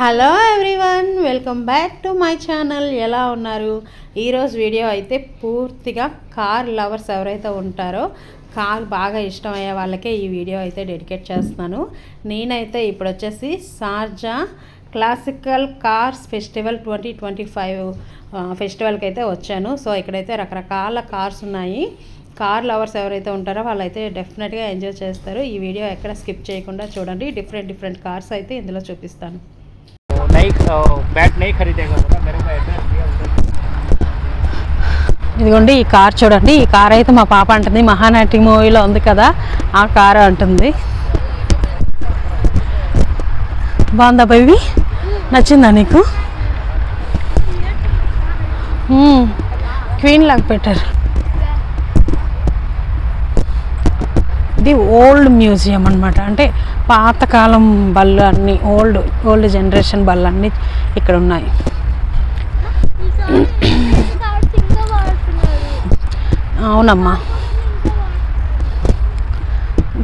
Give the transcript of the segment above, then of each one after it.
Hello everyone welcome back to my channel. ఎలా ఉన్నారు? ఈరోజు వీడియో అయితే పూర్తిగా కార్ లవర్స్ ఎవరైతే ఉంటారో కార్ బాగా ఇష్టమయ్యే వాళ్ళకే ఈ వీడియో అయితే డెడికేట్ చేస్తున్నాను. నేనైతే ఇప్పుడు వచ్చేసి Sharjah classical cars festival twenty twenty five ఫెస్టివల్కి అయితే వచ్చాను. సో ఇక్కడైతే రకరకాల కార్స్ ఉన్నాయి. కార్ లవర్స్ ఎవరైతే ఉంటారో వాళ్ళైతే డెఫినెట్గా ఎంజాయ్ చేస్తారు. ఈ వీడియో ఎక్కడ స్కిప్ చేయకుండా చూడండి. డిఫరెంట్ డిఫరెంట్ కార్స్ అయితే ఇందులో చూపిస్తాను. नहीं बैट नहीं खरीदेगा तो ना मेरे को एड्रेस दिया उधर ఇదిగోండి ఈ కార్ చూడండి ఈ కార్ అయితే మా పాప అంటుంది మహానటి మూవీలో ఉంది కదా ఆ కార్ అంటుంది బాగుందా బేబీ నచ్చిందా నీకు మ్మ్. క్వీన్ లాగా పెట్టారు ఇది ఓల్డ్ మ్యూజియం అన్నమాట అంటే పాతకాలం బళ్ళు అన్నీ ఓల్డ్ ఓల్డ్ జనరేషన్ బళ్ళు అన్నీ ఇక్కడ ఉన్నాయి. అవునమ్మా.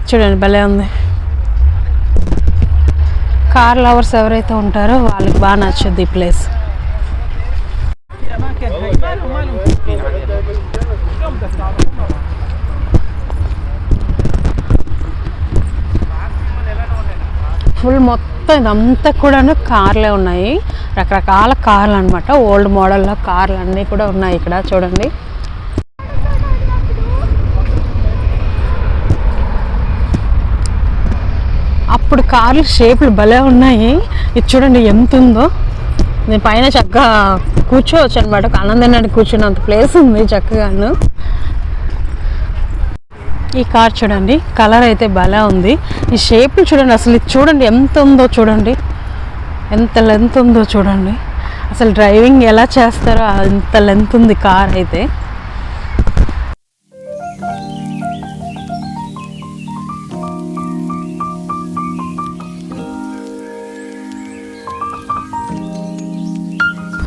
చూడండి భలే ఉంది. కార్ లవర్స్ ఎవరైతే ఉంటారో వాళ్ళకి బాగా నచ్చుద్ది ఈ ప్లేస్. ఫుల్ మొత్తం ఇదంతా కూడాను కార్లే ఉన్నాయి. రకరకాల కార్లు అనమాట ఓల్డ్ మోడల్లో కార్లు అన్నీ కూడా ఉన్నాయి ఇక్కడ చూడండి. అప్పుడు కార్లు షేపులు భలే ఉన్నాయి. ఇది చూడండి ఎంత ఉందో నేను పైన చక్కగా కూర్చోవచ్చు అనమాట ఆనందనానికి కూర్చున్నంత ప్లేస్ ఉంది చక్కగాను. ఈ కార్ చూడండి కలర్ అయితే భలే ఉంది. ఈ షేప్లు చూడండి అసలు ఇది చూడండి ఎంత ఉందో చూడండి. ఎంత లెంత్ ఉందో చూడండి. అసలు డ్రైవింగ్ ఎలా చేస్తారో అంత లెంత్ ఉంది కార్ అయితే.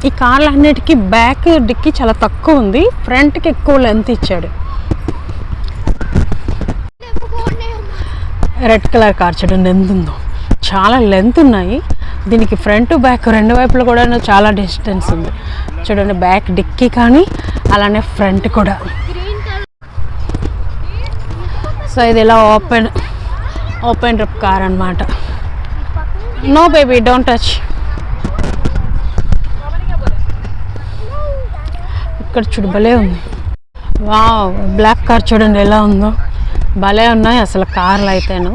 ఈ కార్లన్నిటికీ బ్యాక్ డిక్కి చాలా తక్కువ ఉంది. ఫ్రంట్కి ఎక్కువ లెంత్ ఇచ్చాడు. రెడ్ కలర్ కార్ చూడండి ఎంత ఉందో. చాలా లెంత్ ఉన్నాయి. దీనికి ఫ్రంట్ బ్యాక్ రెండు వైపులు కూడా చాలా డిస్టెన్స్ ఉంది. చూడండి బ్యాక్ డిక్కీ కానీ అలానే ఫ్రంట్ కూడా. సో ఇది ఇలా ఓపెన్ ఓపెన్ రిప్ కార్ అనమాట నో బేబీ డోంట్ టచ్ ఇక్కడ చూడు భలే ఉంది. వావ్ బ్లాక్ కార్ చూడండి ఎలా ఉందో. భలే ఉన్నాయి అసలు కార్లు అయితేను.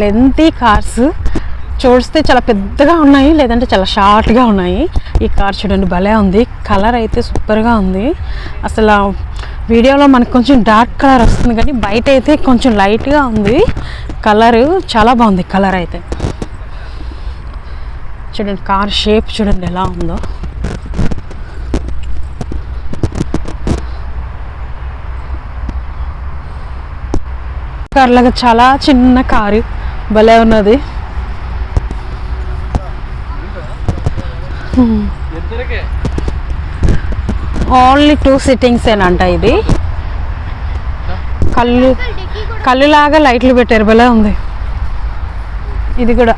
లెంతీ కార్స్ చూస్తే చాలా పెద్దగా ఉన్నాయి లేదంటే చాలా షార్ట్గా ఉన్నాయి. ఈ కార్ చూడండి భలే ఉంది. కలర్ అయితే సూపర్గా ఉంది. అసలు వీడియోలో మనకు కొంచెం డార్క్ కలర్ వస్తుంది కానీ బయట అయితే కొంచెం లైట్గా ఉంది. కలర్ చాలా బాగుంది కలర్ అయితే. చూడండి కార్ షేప్ చూడండి ఎలా ఉందో. కార్ లాగా చాలా చిన్న కారు భలే ఉన్నది. ఓన్లీ టూ సిట్టింగ్స్ ఏనంట ఇది. కళ్ళు కళ్ళులాగా లైట్లు పెట్టారు భలే ఉంది. ఇది కూడా.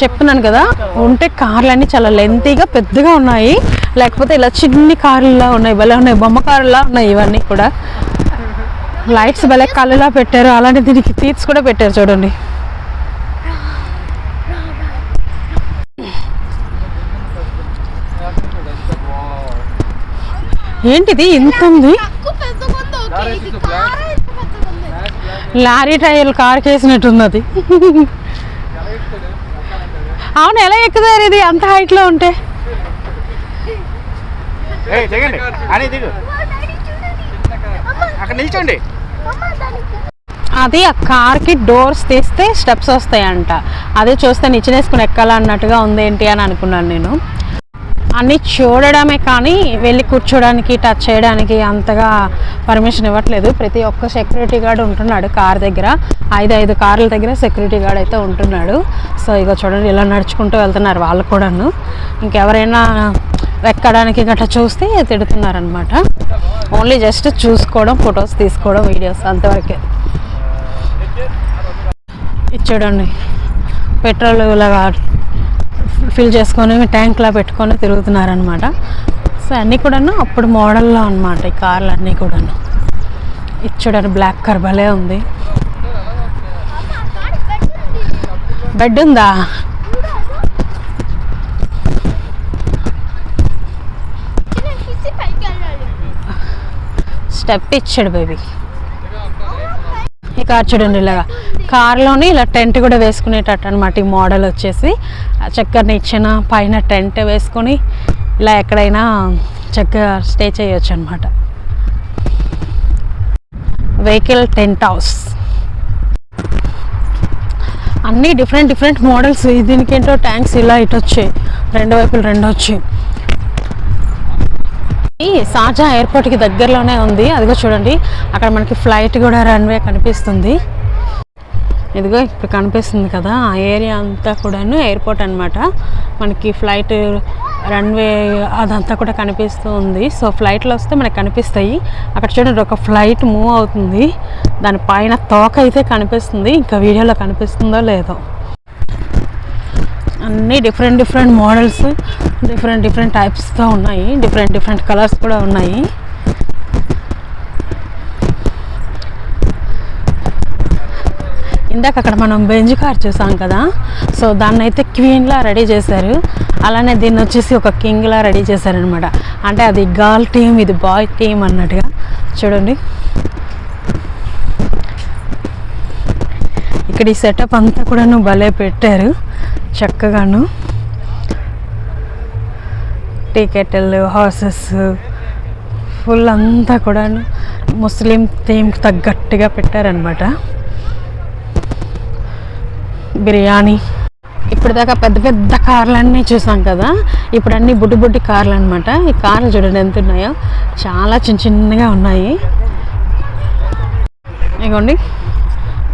చెప్తున్నాను కదా ఉంటే కార్లు అన్నీ చాలా లెంతీగా పెద్దగా ఉన్నాయి. లేకపోతే ఇలా చిన్ని కార్లులా ఉన్నాయి భలే ఉన్నాయి బొమ్మ కారులా ఉన్నాయి ఇవన్నీ కూడా. లైట్స్ భలే కళ్ళులా పెట్టారు. అలానే దీనికి తీర్చి కూడా పెట్టారు చూడండి. ఏంటిది? ఇంత ఉంది? లారీ టైర్ కార్ వేసినట్టున్నది అవును ఎలా ఎక్కుతారు ఇది? అంత హైట్లో ఉంటే. అక్కడ నిల్చోండి. అది ఆ కార్కి డోర్స్ తీస్తే స్టెప్స్ వస్తాయంట. అదే చూస్తే నిచ్చినేసుకుని ఎక్కాలన్నట్టుగా ఉంది ఏంటి అని అనుకున్నాను నేను. అన్నీ చూడడమే కానీ వెళ్ళి కూర్చోడానికి టచ్ చేయడానికి అంతగా పర్మిషన్ ఇవ్వట్లేదు. ప్రతి ఒక్క సెక్యూరిటీ గార్డ్ ఉంటున్నాడు కార్ దగ్గర. ఐదు ఐదు కార్ల దగ్గర సెక్యూరిటీ గార్డ్ అయితే ఉంటున్నాడు. సో ఇక చూడండి ఇలా నడుచుకుంటూ వెళ్తున్నారు వాళ్ళు కూడాను. ఇంకెవరైనా ఎక్కడానికి గట్రా చూస్తే తిడుతున్నారనమాట ఓన్లీ జస్ట్ చూసుకోవడం ఫొటోస్ తీసుకోవడం వీడియోస్ అంతవరకే. ఇది చూడండి పెట్రోల్ ఇలాగా ఫిల్ చేసుకొని ట్యాంక్లా పెట్టుకొని తిరుగుతున్నారనమాట సో అన్నీ కూడాను అప్పుడు మోడల్లో అనమాట ఈ కార్లు అన్నీ కూడాను. ఇది చూడండి బ్లాక్ కార్ భలే ఉంది. బెడ్ ఉందా? స్టెప్ ఇచ్చాడు బేబీ. ఈ కార్ చూడండి ఇలాగా. కార్లోని ఇలా టెంట్ కూడా వేసుకునేటట్టు అనమాట ఈ మోడల్ వచ్చేసి. చక్కని ఇచ్చిన పైన టెంట్ వేసుకొని ఇలా ఎక్కడైనా చక్కగా స్టే చేయొచ్చు అనమాట వెహికల్ టెంట్ హౌస్. అన్నీ డిఫరెంట్ డిఫరెంట్ మోడల్స్. దీనికి ఏంటో ట్యాంక్స్ ఇలా ఇటు వచ్చాయి రెండు వైపులు రెండు వచ్చాయి ఈ సాజా ఎయిర్పోర్ట్కి దగ్గరలోనే ఉంది. అదిగో చూడండి. అక్కడ మనకి ఫ్లైట్ కూడా రన్వే కనిపిస్తుంది. ఇదిగో ఇప్పుడు కనిపిస్తుంది కదా. ఆ ఏరియా అంతా కూడాను ఎయిర్పోర్ట్ అన్నమాట. మనకి ఫ్లైట్ రన్వే అదంతా కూడా కనిపిస్తూ ఉంది. సో ఫ్లైట్లు వస్తే మనకి కనిపిస్తాయి. అక్కడ చూడండి ఒక ఫ్లైట్ మూవ్ అవుతుంది. దాని పైన తోక అయితే కనిపిస్తుంది. ఇంకా వీడియోలో కనిపిస్తుందో లేదో. అన్నీ different different models different different టైప్స్తో ఉన్నాయి. డిఫరెంట్ డిఫరెంట్ కలర్స్ కూడా ఉన్నాయి. ఇందాక అక్కడ మనం బెంజ్ కార్ చూసాం కదా. సో దాన్ని అయితే క్వీన్లా రెడీ చేశారు. అలానే దీన్ని వచ్చేసి ఒక కింగ్లా రెడీ చేశారనమాట అంటే అది గర్ల్ టీమ్ ఇది బాయ్ టీమ్ అన్నట్టుగా. చూడండి. ఇక్కడ ఈ సెటప్ అంతా కూడాను భలే పెట్టారు. చక్కగాను టీ కెటిల్ హార్సెస్ ఫుల్ అంతా కూడాను ముస్లిం థీమ్కి తగ్గట్టుగా పెట్టారనమాట బిర్యానీ. ఇప్పుడు దాకా పెద్ద పెద్ద కార్లన్నీ చూసాం కదా ఇప్పుడు అన్ని బుడ్డి బుడ్డి కార్లు అనమాట ఈ కార్లు చూడండి ఎంత ఉన్నాయో. చాలా చిన్న చిన్నగా ఉన్నాయి. ఇగోండి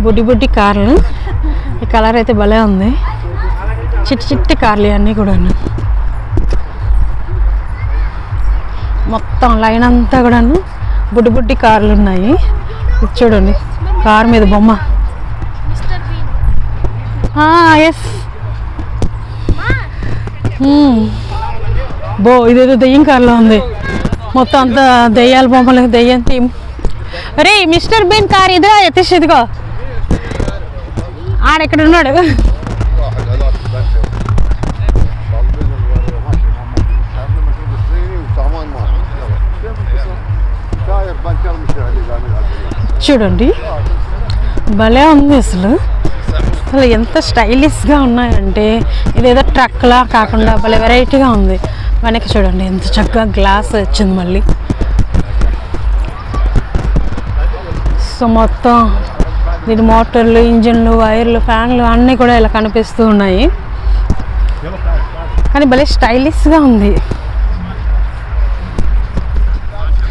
బుడ్డి బుడ్డి కార్లు. ఈ కలర్ అయితే భలే ఉంది. చిట్టి చిట్టి కార్లు ఇవన్నీ కూడా మొత్తం లైన్ అంతా కూడాను బుడ్డి బుడ్డి కార్లు ఉన్నాయి. చూడండి కార్ మీద బొమ్మ. ఎస్ బో ఇదేదో దెయ్యం కార్లో ఉంది. మొత్తం అంతా దెయ్యాల బొమ్మలు దెయ్యం థీమ్ రే మిస్టర్ బీన్ కార్ ఇదే ఎత్తిసి ఇదిగో. ఆడెక్కడ ఉన్నాడు? చూడండి. భలే ఉంది అసలు. అసలు ఎంత స్టైలిష్గా ఉన్నాయంటే ఇదేదో ట్రక్లా కాకుండా భలే వెరైటీగా ఉంది. వెనక్కి చూడండి ఎంత చక్కగా గ్లాస్ వచ్చింది మళ్ళీ. సో మొత్తం దీని మోటార్లు ఇంజిన్లు వైర్లు ఫ్యాన్లు అన్నీ కూడా ఇలా కనిపిస్తూ ఉన్నాయి. కానీ భలే స్టైలిష్గా ఉంది.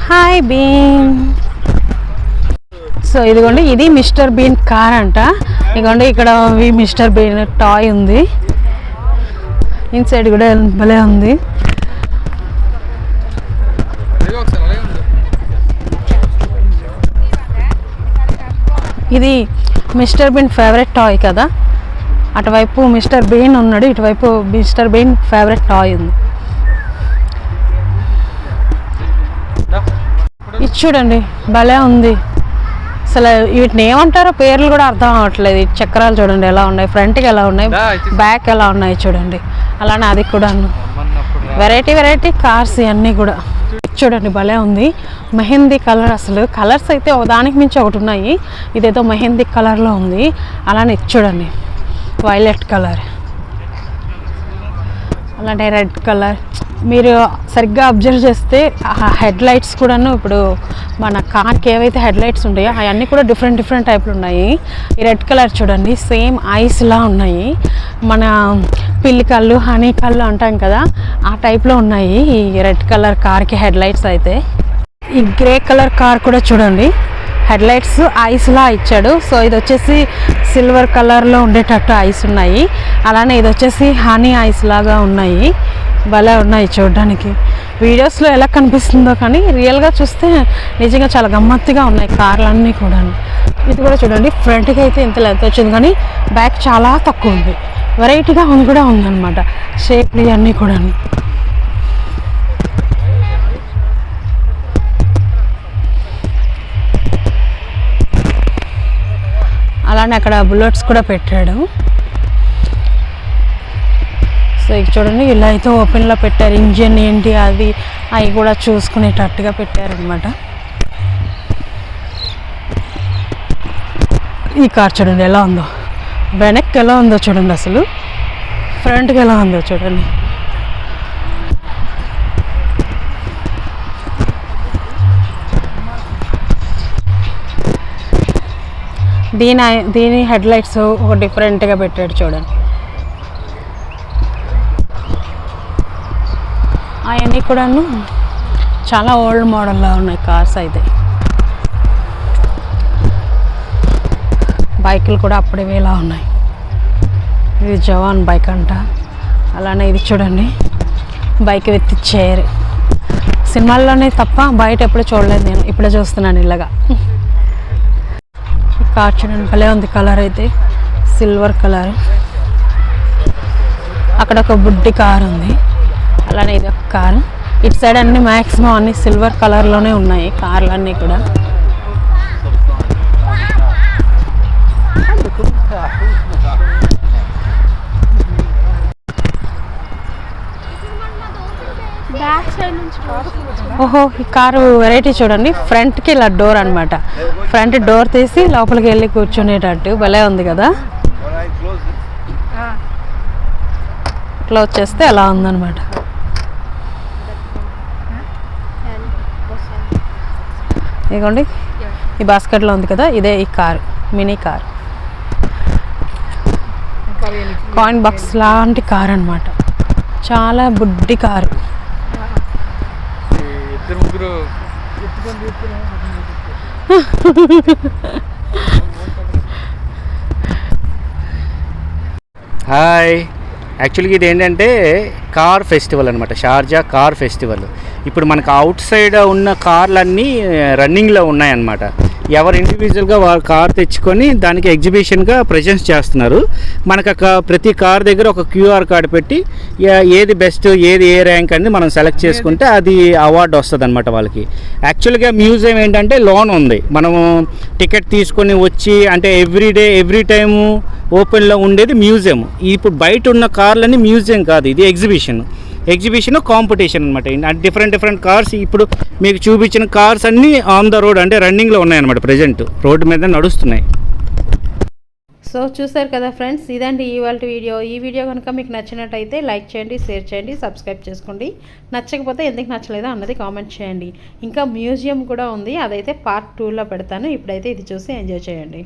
హాయ్ బీన్ సో ఇదిగోండి ఇది మిస్టర్ బీన్ కార్ అంట. ఇదిగోండి ఇక్కడ మిస్టర్ బీన్ టాయ్ ఉంది. ఇన్సైడ్ కూడా భలే ఉంది. ఇది మిస్టర్ బీన్ ఫేవరెట్ టాయ్ కదా. అటువైపు మిస్టర్ బీన్ ఉన్నాడు ఇటువైపు మిస్టర్ బీన్ ఫేవరెట్ టాయ్ ఉంది. ఇది చూడండి భలే ఉంది. అసలు వీటిని ఏమంటారో పేర్లు కూడా అర్థం అవ్వట్లేదు. చక్రాలు చూడండి ఎలా ఉన్నాయి ఫ్రంట్కి ఎలా ఉన్నాయి బ్యాక్ ఎలా ఉన్నాయి చూడండి. అలానే అది కూడా వెరైటీ వెరైటీ కార్స్ ఇవన్నీ కూడా. చూడండి భలే ఉంది. మెహందీ కలర్ అసలు. కలర్స్ అయితే ఒకదానికి మించి ఒకటి ఉన్నాయి. ఇదేదో మెహందీ కలర్లో ఉంది. అలానే చూడండి. వైలెట్ కలర్ అలానే రెడ్ కలర్ మీరు సరిగ్గా అబ్జర్వ్ చేస్తే ఆ హెడ్ లైట్స్ కూడాను ఇప్పుడు మన కార్కి ఏవైతే హెడ్ లైట్స్ ఉంటాయో అవన్నీ కూడా డిఫరెంట్ డిఫరెంట్ టైప్లు ఉన్నాయి. ఈ రెడ్ కలర్ చూడండి సేమ్ ఐస్లా ఉన్నాయి. మన పిల్లి కళ్ళు హనీ కళ్ళు అంటాం కదా ఆ టైప్లో ఉన్నాయి ఈ రెడ్ కలర్ కార్కి హెడ్ లైట్స్ అయితే. ఈ గ్రే కలర్ కార్ కూడా చూడండి హెడ్ లైట్స్ ఐస్లా ఇచ్చాడు. సో ఇది వచ్చేసి సిల్వర్ కలర్లో ఉండేటట్టు ఐస్ ఉన్నాయి. అలానే ఇది వచ్చేసి హనీ ఐస్ లాగా ఉన్నాయి. భలే ఉన్నాయి చూడడానికి. వీడియోస్లో ఎలా కనిపిస్తుందో కానీ రియల్గా చూస్తే నిజంగా చాలా గమ్మత్తుగా ఉన్నాయి కార్లన్నీ కూడా ఇది కూడా చూడండి ఫ్రంట్కి అయితే ఇంత లెంత్ వచ్చింది కానీ బ్యాక్ చాలా తక్కువ ఉంది. వెరైటీగా ఉంది కూడా ఉందన్నమాట. షేప్లు ఇవన్నీ కూడా అలానే అక్కడ బుల్లెట్స్ కూడా పెట్టాడు. సో ఇక చూడండి ఇలా అయితే ఓపెన్లో పెట్టారు. ఇంజిన్ ఏంటి అది అవి కూడా చూసుకునేటట్టుగా పెట్టారనమాట ఈ కార్ చూడండి ఎలా ఉందో. వెనక్కి ఎలా ఉందో చూడండి అసలు. ఫ్రంట్కి ఎలా ఉందో చూడండి. దీని దీని హెడ్ లైట్స్ ఒక డిఫరెంట్గా పెట్టాడు చూడండి. అవన్నీ కూడాను చాలా ఓల్డ్ మోడల్లో ఉన్నాయి కార్స్ అయితే. బైకులు కూడా అప్పుడేలా ఉన్నాయి. ఇది జవాన్ బైక్ అంట. అలానే ఇది చూడండి. Bike with chair. సినిమాల్లోనే తప్ప బయట ఎప్పుడు చూడలేదు నేను. ఇప్పుడే చూస్తున్నాను ఇలాగా. కార్ చూడండి భలే ఉంది కలర్ అయితే. Silver colour. అక్కడ ఒక బుడ్డి కార్ ఉంది. అలానే ఇది ఒక కారు. ఇటు సైడ్ అన్ని మ్యాక్సిమం అన్ని సిల్వర్ కలర్లోనే ఉన్నాయి కార్లు అన్నీ కూడా ఓహో ఈ కారు వెరైటీ చూడండి. ఫ్రంట్కి ఇలా డోర్ అనమాట ఫ్రంట్ డోర్ తీసి లోపలికి వెళ్ళి కూర్చునేటట్టు. భలే ఉంది కదా? క్లోజ్ చేస్తే అలా ఉందన్నమాట. ఇదిగోండి. ఈ బాస్కెట్లో ఉంది కదా ఇదే ఈ car mini car. Coin box లాంటి కార్ అనమాట చాలా బుడ్డి కారు. హాయ్. యాక్చువల్గా ఇది ఏంటంటే కార్ ఫెస్టివల్ అనమాట షార్జా కార్ ఫెస్టివల్. ఇప్పుడు మనకు అవుట్ సైడ్ ఉన్న కార్లన్నీ రన్నింగ్లో ఉన్నాయన్నమాట. ఎవరు ఇండివిజువల్గా వాళ్ళ కార్ తెచ్చుకొని దానికి ఎగ్జిబిషన్గా ప్రజెన్స్ చేస్తున్నారు. మనకు ఒక ప్రతి కార్ దగ్గర ఒక క్యూఆర్ కార్డ్ పెట్టి ఏది బెస్ట్ ఏది ఏ ర్యాంక్ అనేది మనం సెలెక్ట్ చేసుకుంటే అది అవార్డు వస్తుంది అనమాట వాళ్ళకి. యాక్చువల్గా మ్యూజియం ఏంటంటే లోన్ ఉంది. మనము టికెట్ తీసుకొని వచ్చి అంటే ఎవ్రీ డే ఎవ్రీ టైము ఓపెన్లో ఉండేది మ్యూజియం ఇప్పుడు బయట ఉన్న కార్లన్నీ మ్యూజియం కాదు ఇది ఎగ్జిబిషన్ ఎగ్జిబిషన్ కాంపిటీషన్ అనమాట డిఫరెంట్ డిఫరెంట్ కార్స్ ఇప్పుడు మీకు చూపించిన కార్స్ అన్నీ ఆన్ ద రోడ్ అంటే రన్నింగ్లో ఉన్నాయన్నమాట ప్రజెంట్ రోడ్డు మీద నడుస్తున్నాయి. సో చూసారు కదా ఫ్రెండ్స్ ఇదండి ఇవాళ వీడియో. ఈ వీడియో కనుక మీకు నచ్చినట్టయితే లైక్ చేయండి షేర్ చేయండి సబ్స్క్రైబ్ చేసుకోండి. నచ్చకపోతే ఎందుకు నచ్చలేదో అన్నది కామెంట్ చేయండి. ఇంకా మ్యూజియం కూడా ఉంది. అదైతే పార్ట్ టూలో పెడతాను. ఇప్పుడైతే ఇది చూసి ఎంజాయ్ చేయండి.